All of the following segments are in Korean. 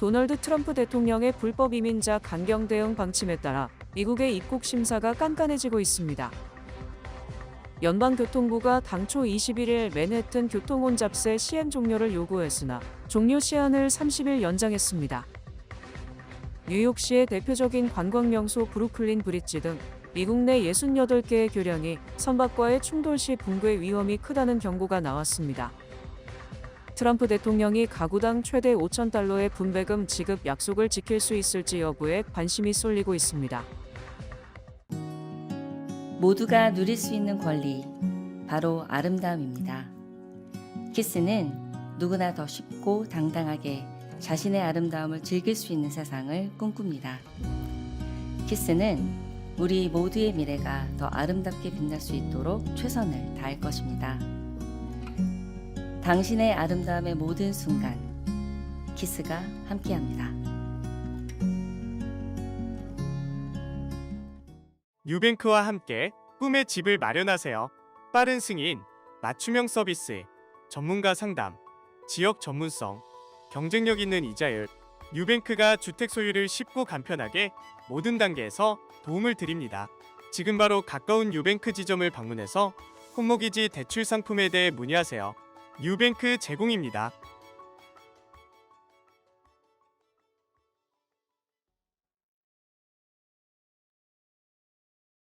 도널드 트럼프 대통령의 불법 이민자 강경 대응 방침에 따라 미국의 입국 심사가 깐깐해지고 있습니다. 연방교통부가 당초 21일 맨해튼 교통혼잡세 시행 종료를 요구했으나 종료 시한을 30일 연장했습니다. 뉴욕시의 대표적인 관광 명소 브루클린 브릿지 등 미국 내 68개의 교량이 선박과의 충돌 시 붕괴 위험이 크다는 경고가 나왔습니다. 트럼프 대통령이 가구당 최대 5천 달러의 분배금 지급 약속을 지킬 수 있을지 여부에 관심이 쏠리고 있습니다. 모두가 누릴 수 있는 권리, 바로 아름다움입니다. 키스는 누구나 더 쉽고 당당하게 자신의 아름다움을 즐길 수 있는 세상을 꿈꿉니다. 키스는 우리 모두의 미래가 더 아름답게 빛날 수 있도록 최선을 다할 것입니다. 당신의 아름다움의 모든 순간, 키스가 함께합니다. 뉴뱅크와 함께 꿈의 집을 마련하세요. 빠른 승인, 맞춤형 서비스, 전문가 상담, 지역 전문성, 경쟁력 있는 이자율. 뉴뱅크가 주택 소유를 쉽고 간편하게 모든 단계에서 도움을 드립니다. 지금 바로 가까운 뉴뱅크 지점을 방문해서 홈모기지 대출 상품에 대해 문의하세요. 뉴뱅크 제공입니다.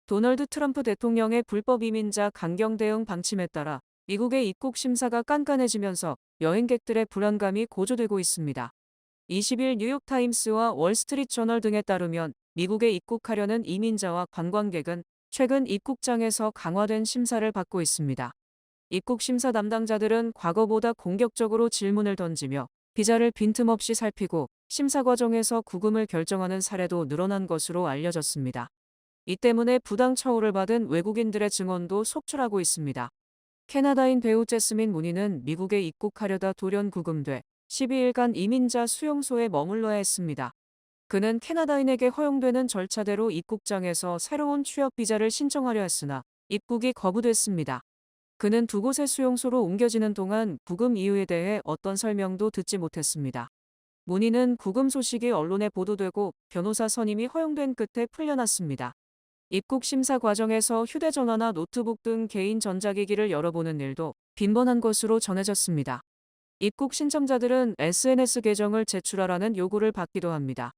도널드 트럼프 대통령의 불법 이민자 강경 대응 방침에 따라 미국의 입국 심사가 깐깐해지면서 여행객들의 불안감이 고조되고 있습니다. 20일 뉴욕타임스와 월스트리트저널 등에 따르면 미국에 입국하려는 이민자와 관광객은 최근 입국장에서 강화된 심사를 받고 있습니다. 입국 심사 담당자들은 과거보다 공격적으로 질문을 던지며 비자를 빈틈없이 살피고 심사 과정에서 구금을 결정하는 사례도 늘어난 것으로 알려졌습니다. 이 때문에 부당 처우를 받은 외국인들의 증언도 속출하고 있습니다. 캐나다인 배우 제스민 무니는 미국에 입국하려다 돌연 구금돼 12일간 이민자 수용소에 머물러야 했습니다. 그는 캐나다인에게 허용되는 절차대로 입국장에서 새로운 취업 비자를 신청하려 했으나 입국이 거부됐습니다. 그는 두 곳의 수용소로 옮겨지는 동안 구금 이유에 대해 어떤 설명도 듣지 못했습니다. 문의는 구금 소식이 언론에 보도되고 변호사 선임이 허용된 끝에 풀려났습니다. 입국 심사 과정에서 휴대전화나 노트북 등 개인 전자기기를 열어보는 일도 빈번한 것으로 전해졌습니다. 입국 신청자들은 SNS 계정을 제출하라는 요구를 받기도 합니다.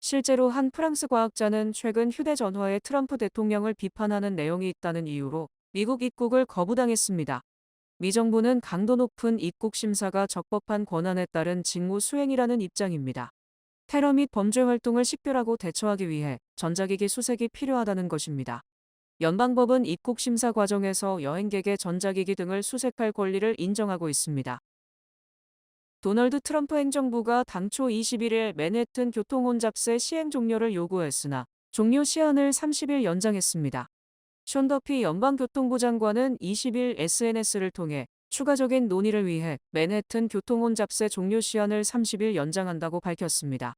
실제로 한 프랑스 과학자는 최근 휴대전화에 트럼프 대통령을 비판하는 내용이 있다는 이유로 미국 입국을 거부당했습니다. 미 정부는 강도 높은 입국 심사가 적법한 권한에 따른 직무 수행이라는 입장입니다. 테러 및 범죄 활동을 식별하고 대처하기 위해 전자기기 수색이 필요하다는 것입니다. 연방법은 입국 심사 과정에서 여행객의 전자기기 등을 수색할 권리를 인정하고 있습니다. 도널드 트럼프 행정부가 당초 21일 맨해튼 교통혼잡세 시행 종료를 요구했으나 종료 시한을 30일 연장했습니다. 션 더피 연방교통부 장관은 20일 SNS를 통해 추가적인 논의를 위해 맨해튼 교통혼잡세 종료 시한을 30일 연장한다고 밝혔습니다.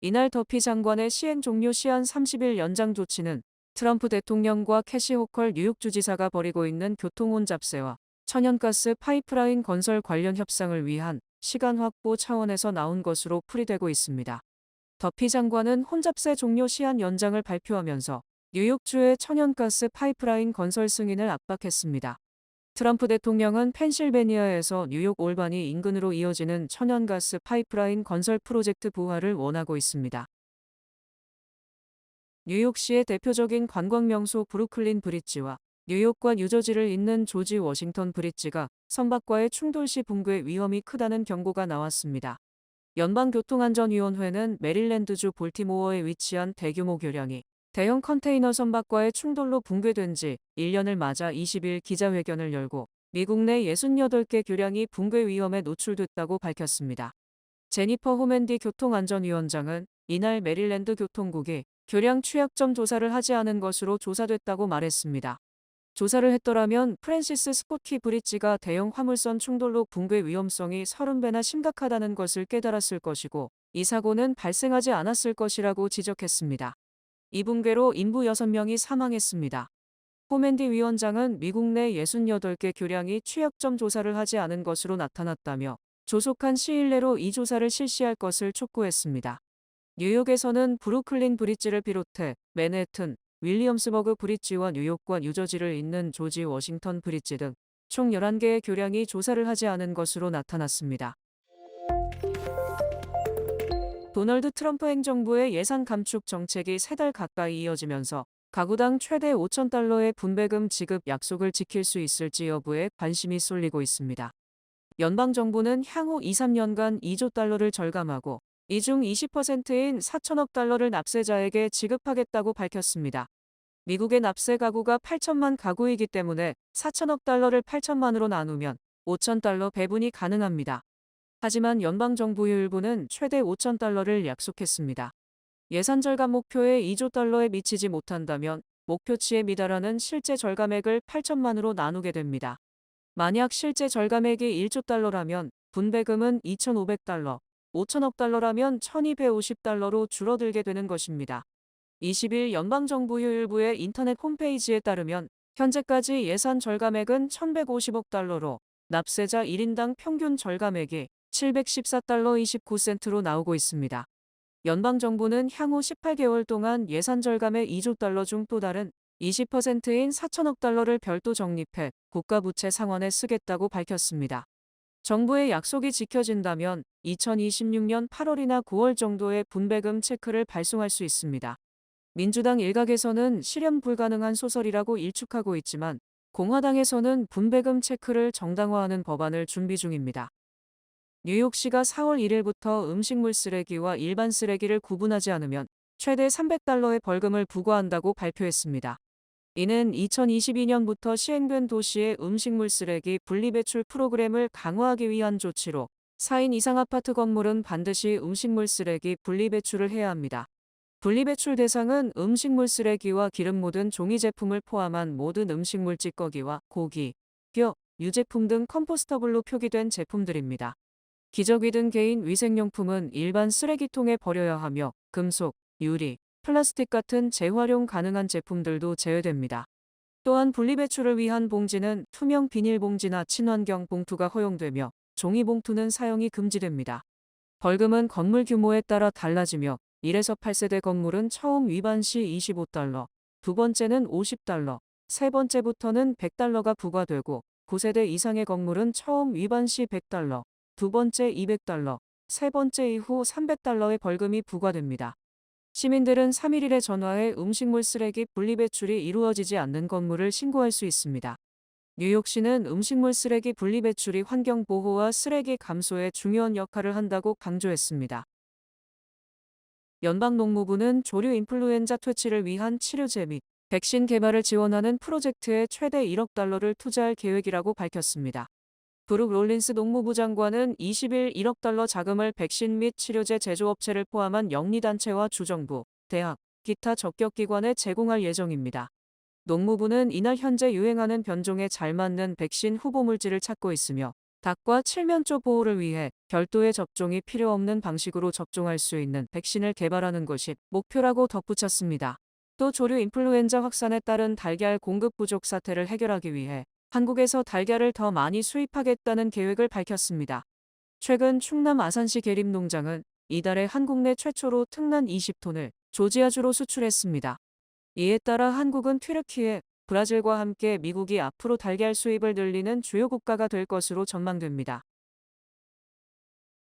이날 더피 장관의 시행 종료 시한 30일 연장 조치는 트럼프 대통령과 캐시 호컬 뉴욕 주지사가 벌이고 있는 교통혼잡세와 천연가스 파이프라인 건설 관련 협상을 위한 시간 확보 차원에서 나온 것으로 풀이되고 있습니다. 더피 장관은 혼잡세 종료 시한 연장을 발표하면서 뉴욕주의 천연가스 파이프라인 건설 승인을 압박했습니다. 트럼프 대통령은 펜실베니아에서 뉴욕 올바니 인근으로 이어지는 천연가스 파이프라인 건설 프로젝트 부활을 원하고 있습니다. 뉴욕시의 대표적인 관광 명소 브루클린 브릿지와 뉴욕과 뉴저지를 잇는 조지 워싱턴 브릿지가 선박과의 충돌 시 붕괴 위험이 크다는 경고가 나왔습니다. 연방교통안전위원회는 메릴랜드주 볼티모어에 위치한 대규모 교량이 대형 컨테이너 선박과의 충돌로 붕괴된 지 1년을 맞아 20일 기자회견을 열고 미국 내 68개 교량이 붕괴 위험에 노출됐다고 밝혔습니다. 제니퍼 호맨디 교통안전위원장은 이날 메릴랜드 교통국이 교량 취약점 조사를 하지 않은 것으로 조사됐다고 말했습니다. 조사를 했더라면 프랜시스 스코키 브릿지가 대형 화물선 충돌로 붕괴 위험성이 30배나 심각하다는 것을 깨달았을 것이고 이 사고는 발생하지 않았을 것이라고 지적했습니다. 이 붕괴로 인부 6명이 사망했습니다. 호맨디 위원장은 미국 내 68개 교량이 취약점 조사를 하지 않은 것으로 나타났다며 조속한 시일 내로 이 조사를 실시할 것을 촉구했습니다. 뉴욕에서는 브루클린 브릿지를 비롯해 맨해튼, 윌리엄스버그 브릿지와 뉴욕과 뉴저지를 잇는 조지 워싱턴 브릿지 등 총 11개의 교량이 조사를 하지 않은 것으로 나타났습니다. 도널드 트럼프 행정부의 예산 감축 정책이 세 달 가까이 이어지면서 가구당 최대 5천 달러의 분배금 지급 약속을 지킬 수 있을지 여부에 관심이 쏠리고 있습니다. 연방정부는 향후 2, 3년간 2조 달러를 절감하고 이 중 20%인 4천억 달러를 납세자에게 지급하겠다고 밝혔습니다. 미국의 납세 가구가 8천만 가구이기 때문에 4천억 달러를 8천만으로 나누면 5천 달러 배분이 가능합니다. 하지만 연방정부 일부는 최대 5천 달러를 약속했습니다. 예산 절감 목표에 2조 달러에 미치지 못한다면 목표치에 미달하는 실제 절감액을 8천만으로 나누게 됩니다. 만약 실제 절감액이 1조 달러라면 분배금은 2,500달러, 5천억 달러라면 1,250달러로 줄어들게 되는 것입니다. 20일 연방정부 일부의 인터넷 홈페이지에 따르면 현재까지 예산 절감액은 1,150억 달러로 납세자 1인당 평균 절감액이 714달러 29센트로 나오고 있습니다. 연방정부는 향후 18개월 동안 예산 절감의 2조 달러 중 또 다른 20%인 4천억 달러를 별도 적립해 국가부채 상환에 쓰겠다고 밝혔습니다. 정부의 약속이 지켜진다면 2026년 8월이나 9월 정도에 분배금 체크를 발송할 수 있습니다. 민주당 일각에서는 실현 불가능한 소설이라고 일축하고 있지만 공화당에서는 분배금 체크를 정당화하는 법안을 준비 중입니다. 뉴욕시가 4월 1일부터 음식물 쓰레기와 일반 쓰레기를 구분하지 않으면 최대 300달러의 벌금을 부과한다고 발표했습니다. 이는 2022년부터 시행된 도시의 음식물 쓰레기 분리배출 프로그램을 강화하기 위한 조치로 4인 이상 아파트 건물은 반드시 음식물 쓰레기 분리배출을 해야 합니다. 분리배출 대상은 음식물 쓰레기와 기름 묻은 종이 제품을 포함한 모든 음식물 찌꺼기와 고기, 뼈, 유제품 등 컴포스터블로 표기된 제품들입니다. 기저귀 등 개인 위생용품은 일반 쓰레기통에 버려야 하며 금속, 유리, 플라스틱 같은 재활용 가능한 제품들도 제외됩니다. 또한 분리배출을 위한 봉지는 투명 비닐봉지나 친환경 봉투가 허용되며 종이봉투는 사용이 금지됩니다. 벌금은 건물 규모에 따라 달라지며 1에서 8세대 건물은 처음 위반 시 25달러, 두 번째는 50달러, 세 번째부터는 100달러가 부과되고 9세대 이상의 건물은 처음 위반 시 100달러, 두 번째 200달러, 세 번째 이후 300달러의 벌금이 부과됩니다. 시민들은 3.1일에 전화해 음식물 쓰레기 분리배출이 이루어지지 않는 건물을 신고할 수 있습니다. 뉴욕시는 음식물 쓰레기 분리배출이 환경 보호와 쓰레기 감소에 중요한 역할을 한다고 강조했습니다. 연방농무부는 조류 인플루엔자 퇴치를 위한 치료제 및 백신 개발을 지원하는 프로젝트에 최대 1억 달러를 투자할 계획이라고 밝혔습니다. 브룩 롤린스 농무부 장관은 20일 1억 달러 자금을 백신 및 치료제 제조업체를 포함한 영리단체와 주정부, 대학, 기타 적격기관에 제공할 예정입니다. 농무부는 이날 현재 유행하는 변종에 잘 맞는 백신 후보 물질을 찾고 있으며 닭과 칠면조 보호를 위해 별도의 접종이 필요 없는 방식으로 접종할 수 있는 백신을 개발하는 것이 목표라고 덧붙였습니다. 또 조류 인플루엔자 확산에 따른 달걀 공급 부족 사태를 해결하기 위해 한국에서 달걀을 더 많이 수입하겠다는 계획을 밝혔습니다. 최근 충남 아산시 계림농장은 이달에 한국 내 최초로 특란 20톤을 조지아주로 수출했습니다. 이에 따라 한국은 튀르키예, 브라질과 함께 미국이 앞으로 달걀 수입을 늘리는 주요 국가가 될 것으로 전망됩니다.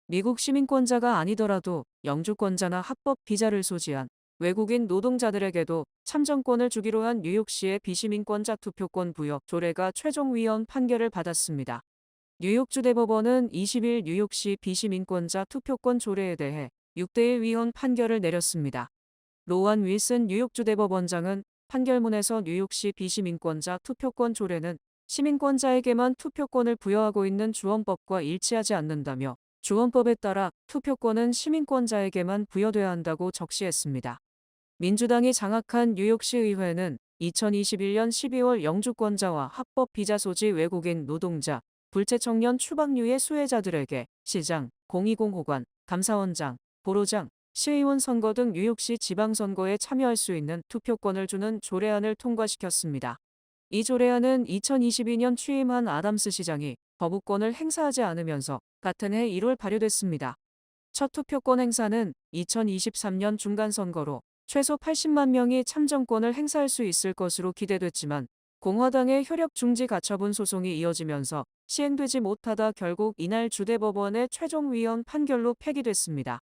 미국 시민권자가 아니더라도 영주권자나 합법 비자를 소지한 외국인 노동자들에게도 참정권을 주기로 한 뉴욕시의 비시민권자 투표권 부여 조례가 최종 위헌 판결을 받았습니다. 뉴욕주 대법원은 20일 뉴욕시 비시민권자 투표권 조례에 대해 6대1 위헌 판결을 내렸습니다. 로안 윌슨 뉴욕주 대법원장은 판결문에서 뉴욕시 비시민권자 투표권 조례는 시민권자에게만 투표권을 부여하고 있는 주헌법과 일치하지 않는다며 주헌법에 따라 투표권은 시민권자에게만 부여돼야 한다고 적시했습니다. 민주당이 장악한 뉴욕시 의회는 2021년 12월 영주권자와 합법 비자 소지 외국인 노동자, 불체 청년 추방류의 수혜자들에게 시장, 공이공호관, 감사원장, 보로장, 시의원 선거 등 뉴욕시 지방선거에 참여할 수 있는 투표권을 주는 조례안을 통과시켰습니다. 이 조례안은 2022년 취임한 아담스 시장이 거부권을 행사하지 않으면서 같은 해 1월 발효됐습니다. 첫 투표권 행사는 2023년 중간선거로 최소 80만 명이 참정권을 행사할 수 있을 것으로 기대됐지만 공화당의 효력 중지 가처분 소송이 이어지면서 시행되지 못하다 결국 이날 주대법원의 최종 위헌 판결로 폐기됐습니다.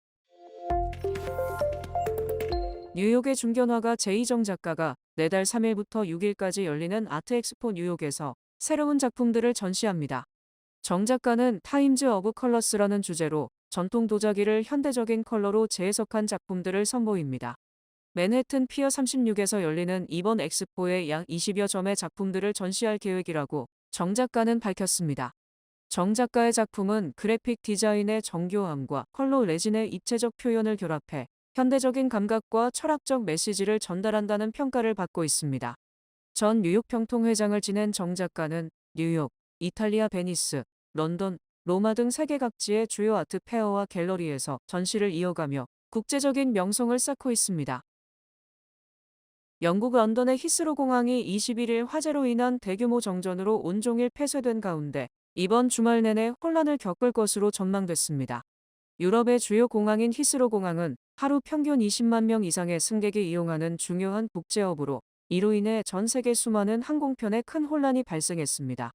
뉴욕의 중견화가 제이정 작가가 내달 3일부터 6일까지 열리는 아트 엑스포 뉴욕에서 새로운 작품들을 전시합니다. 정 작가는 타임즈 어브 컬러스라는 주제로 전통 도자기를 현대적인 컬러로 재해석한 작품들을 선보입니다. 맨해튼 피어 36에서 열리는 이번 엑스포에 약 20여 점의 작품들을 전시할 계획이라고 정 작가는 밝혔습니다. 정 작가의 작품은 그래픽 디자인의 정교함과 컬러 레진의 입체적 표현을 결합해 현대적인 감각과 철학적 메시지를 전달한다는 평가를 받고 있습니다. 전 뉴욕 평통 회장을 지낸 정 작가는 뉴욕, 이탈리아 베니스, 런던, 로마 등 세계 각지의 주요 아트 페어와 갤러리에서 전시를 이어가며 국제적인 명성을 쌓고 있습니다. 영국 런던의 히스로 공항이 21일 화재로 인한 대규모 정전으로 온종일 폐쇄된 가운데 이번 주말 내내 혼란을 겪을 것으로 전망됐습니다. 유럽의 주요 공항인 히스로 공항은 하루 평균 20만 명 이상의 승객이 이용하는 중요한 국제업으로 이로 인해 전 세계 수많은 항공편에 큰 혼란이 발생했습니다.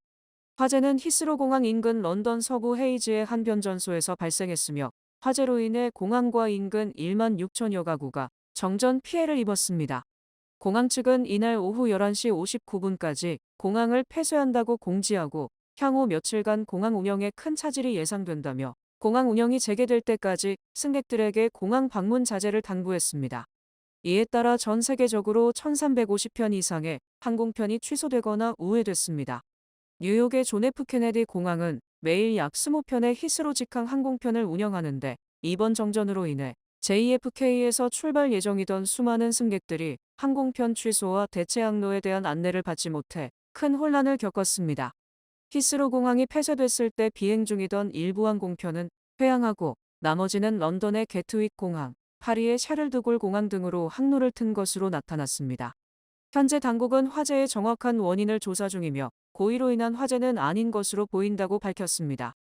화재는 히스로 공항 인근 런던 서부 헤이즈의 한 변전소에서 발생했으며 화재로 인해 공항과 인근 1만 6천여 가구가 정전 피해를 입었습니다. 공항 측은 이날 오후 11시 59분까지 공항을 폐쇄한다고 공지하고 향후 며칠간 공항 운영에 큰 차질이 예상된다며 공항 운영이 재개될 때까지 승객들에게 공항 방문 자제를 당부했습니다. 이에 따라 전 세계적으로 1350편 이상의 항공편이 취소되거나 우회됐습니다. 뉴욕의 존 F 케네디 공항은 매일 약 20편의 히스로 직항 항공편을 운영하는데 이번 정전으로 인해 JFK에서 출발 예정이던 수많은 승객들이 항공편 취소와 대체 항로에 대한 안내를 받지 못해 큰 혼란을 겪었습니다. 히스로 공항이 폐쇄됐을 때 비행 중이던 일부 항공편은 회항하고 나머지는 런던의 게트윅 공항, 파리의 샤를드골 공항 등으로 항로를 튼 것으로 나타났습니다. 현재 당국은 화재의 정확한 원인을 조사 중이며 고의로 인한 화재는 아닌 것으로 보인다고 밝혔습니다.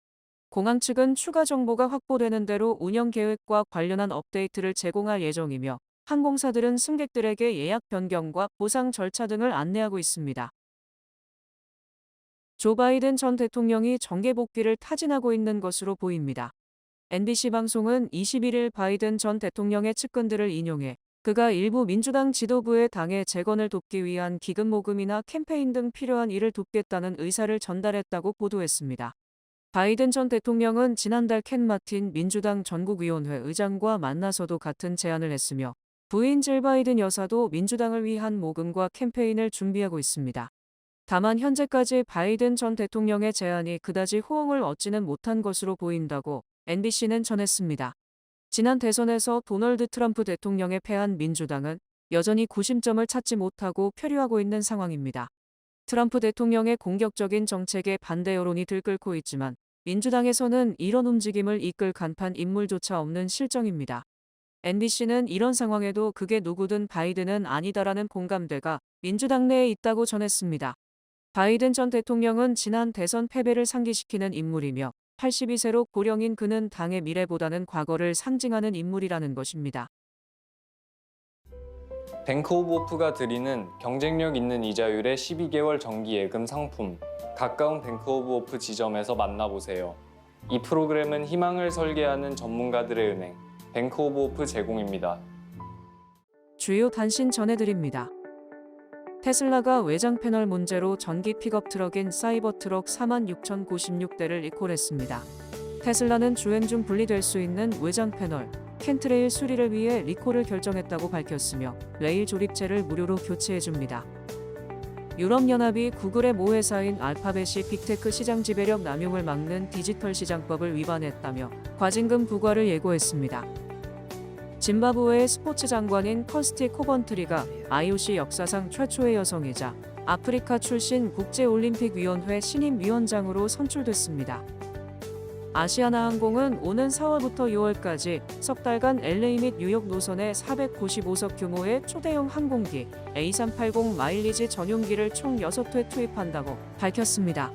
공항 측은 추가 정보가 확보되는 대로 운영 계획과 관련한 업데이트를 제공할 예정이며 항공사들은 승객들에게 예약 변경과 보상 절차 등을 안내하고 있습니다. 조 바이든 전 대통령이 정계 복귀를 타진하고 있는 것으로 보입니다. NBC 방송은 21일 바이든 전 대통령의 측근들을 인용해 그가 일부 민주당 지도부의 당의 재건을 돕기 위한 기금 모금이나 캠페인 등 필요한 일을 돕겠다는 의사를 전달했다고 보도했습니다. 바이든 전 대통령은 지난달 켄 마틴 민주당 전국위원회 의장과 만나서도 같은 제안을 했으며 부인 질 바이든 여사도 민주당을 위한 모금과 캠페인을 준비하고 있습니다. 다만 현재까지 바이든 전 대통령의 제안이 그다지 호응을 얻지는 못한 것으로 보인다고 NBC는 전했습니다. 지난 대선에서 도널드 트럼프 대통령에 패한 민주당은 여전히 구심점을 찾지 못하고 표류하고 있는 상황입니다. 트럼프 대통령의 공격적인 정책에 반대 여론이 들끓고 있지만 민주당에서는 이런 움직임을 이끌 간판 인물조차 없는 실정입니다. NBC는 이런 상황에도 그게 누구든 바이든은 아니다라는 공감대가 민주당 내에 있다고 전했습니다. 바이든 전 대통령은 지난 대선 패배를 상기시키는 인물이며 82세로 고령인 그는 당의 미래보다는 과거를 상징하는 인물이라는 것입니다. 뱅크 오브 오프가 드리는 경쟁력 있는 이자율의 12개월 정기 예금 상품 가까운 뱅크 오브 오프 지점에서 만나보세요. 이 프로그램은 희망을 설계하는 전문가들의 은행 뱅크 오브 오프 제공입니다. 주요 단신 전해드립니다. 테슬라가 외장 패널 문제로 전기 픽업 트럭인 사이버 트럭 46,096대를 리콜했습니다. 테슬라는 주행 중 분리될 수 있는 외장 패널, 켄트레일 수리를 위해 리콜을 결정했다고 밝혔으며 레일 조립체를 무료로 교체해줍니다. 유럽연합이 구글의 모 회사인 알파벳이 빅테크 시장 지배력 남용을 막는 디지털 시장법을 위반했다며 과징금 부과를 예고했습니다. 짐바브웨의 스포츠 장관인 커스티 코번트리가 IOC 역사상 최초의 여성이자 아프리카 출신 국제올림픽위원회 신임 위원장으로 선출됐습니다. 아시아나 항공은 오는 4월부터 6월까지 석 달간 LA 및 뉴욕 노선에 495석 규모의 초대형 항공기 A380 마일리지 전용기를 총 6회 투입한다고 밝혔습니다.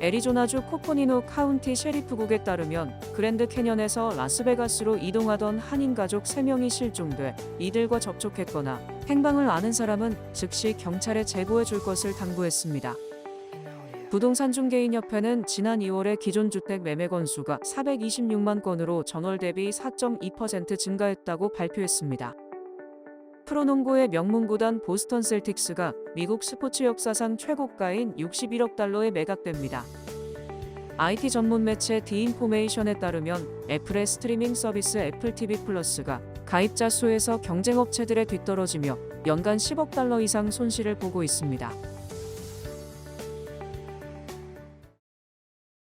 애리조나주 코코니노 카운티 셰리프국에 따르면 그랜드 캐년에서 라스베가스로 이동하던 한인 가족 3명이 실종돼 이들과 접촉했거나 행방을 아는 사람은 즉시 경찰에 제보해 줄 것을 당부했습니다. 부동산 중개인협회는 지난 2월에 기존 주택 매매 건수가 426만 건으로 전월 대비 4.2% 증가했다고 발표했습니다. 프로농구의 명문 구단 보스턴 셀틱스가 미국 스포츠 역사상 최고가인 61억 달러에 매각됩니다. IT 전문 매체 디인포메이션에 따르면 애플의 스트리밍 서비스 애플 TV 플러스가 가입자 수에서 경쟁 업체들에 뒤떨어지며 연간 10억 달러 이상 손실을 보고 있습니다.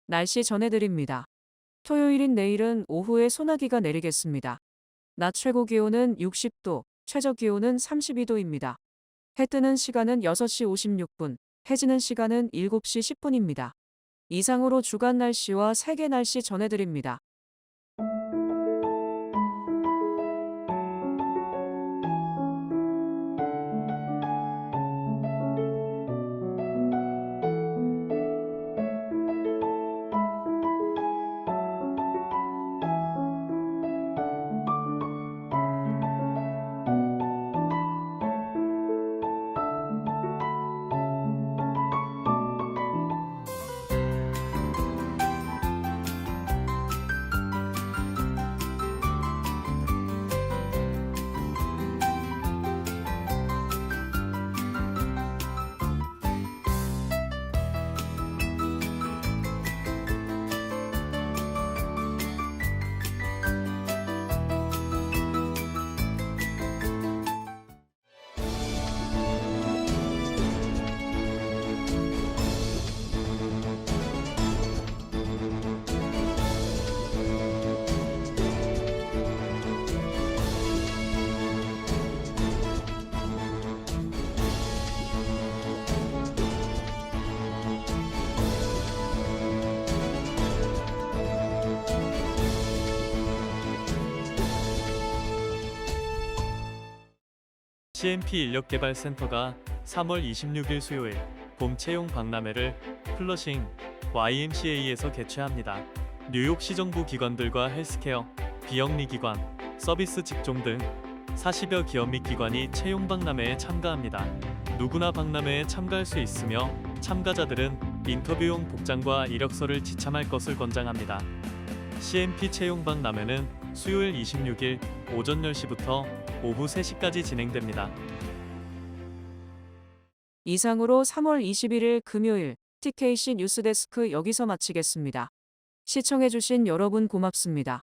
날씨 전해드립니다. 토요일인 내일은 오후에 소나기가 내리겠습니다. 낮 최고 기온은 60도, 최저 기온은 32도입니다. 해 뜨는 시간은 6시 56분, 해지는 시간은 7시 10분입니다. 이상으로 주간 날씨와 세계 날씨 전해드립니다. CMP 인력개발센터가 3월 26일 수요일 봄 채용 박람회를 플러싱 YMCA에서 개최합니다. 뉴욕 시 정부 기관들과 헬스케어, 비영리 기관, 서비스 직종 등 40여 기업 및 기관이 채용 박람회에 참가합니다. 누구나 박람회에 참가할 수 있으며 참가자들은 인터뷰용 복장과 이력서를 지참할 것을 권장합니다. CMP 채용 박람회는 수요일 26일 오전 10시부터 오후 3시까지 진행됩니다. 이상으로 3월 21일 금요일 TKC 뉴스데스크 여기서 마치겠습니다. 시청해주신 여러분 고맙습니다.